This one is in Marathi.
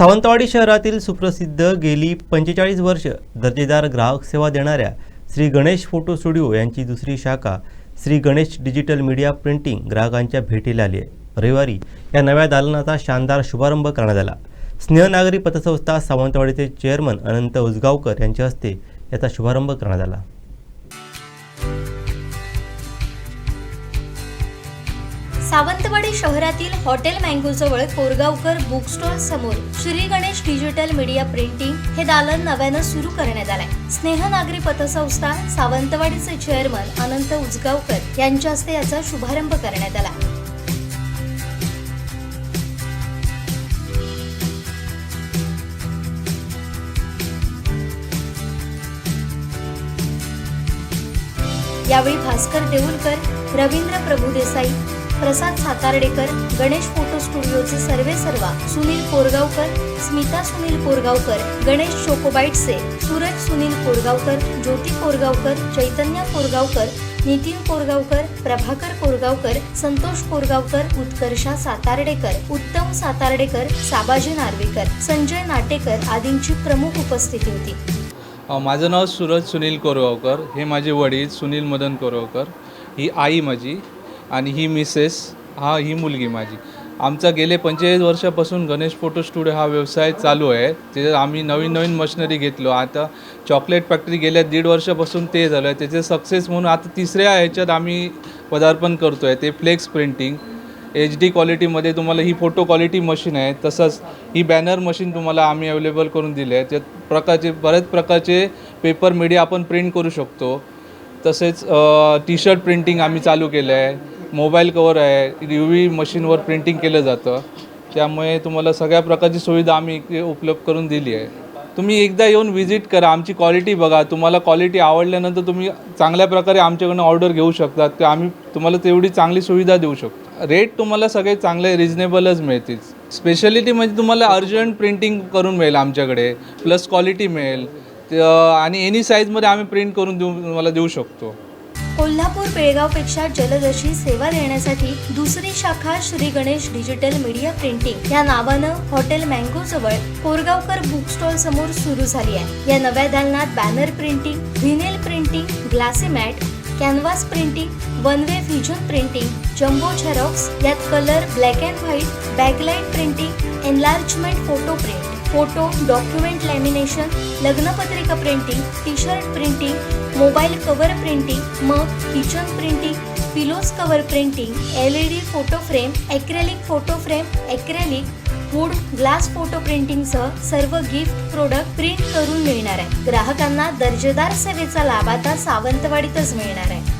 सावंतवाडी शहरातील सुप्रसिद्ध गेली पंचेचाळीस वर्ष दर्जेदार ग्राहक सेवा देणाऱ्या श्री गणेश फोटो स्टुडिओ यांची दुसरी शाखा Shri Ganesh digital media printing ग्राहकांच्या भेटीला आली आहे. रविवारी या नव्या दालनाचा शानदार शुभारंभ करण्यात आला. स्नेहनागरी पतसंस्था सावंतवाडीचे चेअरमन अनंत उजगावकर यांच्या हस्ते याचा शुभारंभ करण्यात आला. सावंतवाडी शहरातील हॉटेल मँगोजवळ कोरगावकर बुक स्टॉल समोर Shri Ganesh digital media printing हे दालन नव्यानं सुरू करण्यात आलंय. स्नेह नागरी पतसंस्था सावंतवाडीचे चेअरमन अनंत उजगावकर यांच्या हस्ते याचा शुभारंभ करण्यात आला. यावेळी भास्कर देऊलकर रवींद्र प्रभुदेसाई प्रसाद सातार्डेकर गणेश फोटो स्टुडिओचे सर्वे सर्वा सुनील कोरगावकर स्मिता सुनील कोरगावकर गणेश चोकोबाईटचे सूरज सुनील कोरगावकर ज्योती कोरगावकर चैतन्य कोरगावकर नितीन कोरगावकर प्रभाकर कोरगावकर संतोष कोरगावकर उत्कर्षा सातार्डेकर उत्तम सातार्डेकर साबाजी नार्वेकर संजय नाटेकर आदींची प्रमुख उपस्थिती होती. माझं नाव सूरज सुनील कोरगावकर हे माझे वडील सुनील मदन कोरगावकर ही आई माझी. आणि ही मिसेस हा ही मुलगी माझी. आमचा गेले पंचेचाळीस वर्षापासून गणेश फोटो स्टुडिओ हा व्यवसाय चालू आहे. त्याच्यात आम्ही नवीन नवीन मशिनरी घेतलो आता चॉकलेट फॅक्टरी गेल्या दीड वर्षापासून ते झालं आहे. त्याचे सक्सेस म्हणून आता तिसऱ्या ह्याच्यात आम्ही पदार्पण करतो आहे ते फ्लेक्स प्रिंटिंग एच डी क्वालिटीमध्ये तुम्हाला ही फोटो क्वालिटी मशीन आहे. तसंच ही बॅनर मशीन तुम्हाला आम्ही अवेलेबल करून दिली आहे. त्यात प्रकारचे बऱ्याच प्रकारचे पेपर मीडिया आपण प्रिंट करू शकतो. तसेच टी शर्ट प्रिंटिंग आम्ही चालू केलं आहे मोबाईल कवर आहे यू व्ही मशीनवर प्रिंटिंग केलं जातं. त्यामुळे तुम्हाला सगळ्या प्रकारची सुविधा आम्ही इकडे उपलब्ध करून दिली आहे. तुम्ही एकदा येऊन व्हिजिट करा आमची क्वालिटी बघा. तुम्हाला क्वालिटी आवडल्यानंतर तुम्ही चांगल्या प्रकारे आमच्याकडनं ऑर्डर घेऊ शकतात ते आम्ही तुम्हाला तेवढी चांगली सुविधा देऊ शकतो. रेट तुम्हाला सगळे चांगले रिजनेबलच मिळतील. स्पेशालिटी म्हणजे तुम्हाला अर्जंट प्रिंटिंग करून मिळेल आमच्याकडे. प्लस क्वालिटी मिळेल. आणि एनी साईजमध्ये आम्ही प्रिंट करून देऊ तुम्हाला देऊ शकतो. कोल्हापूर बेळगावपेक्षा जलद अशी सेवा देण्यासाठी दुसरी शाखा Shri Ganesh digital media printing. या नावानं हॉटेल मँगो जवळ कोरगावकर बुक स्टॉल समोर सुरू झाली आहे. या नव्या दालनात banner printing vinyl printing glossy matte canvas printing one way vision printing jumbo xerox यात colour black and white backlight printing enlargement photo print. Photo document lamination लग्नपत्रिका printing T shirt printing mobile cover printing mug kitchen printing pillows cover printing L E D photo frame acrylic photo frame acrylic wood glass photo प्रिंटिंगसह सर्व गिफ्ट प्रोडक्ट प्रिंट करून मिळणार आहे. ग्राहकांना दर्जेदार सेवेचा लाभ आता सावंतवाडीतच मिळणार आहे.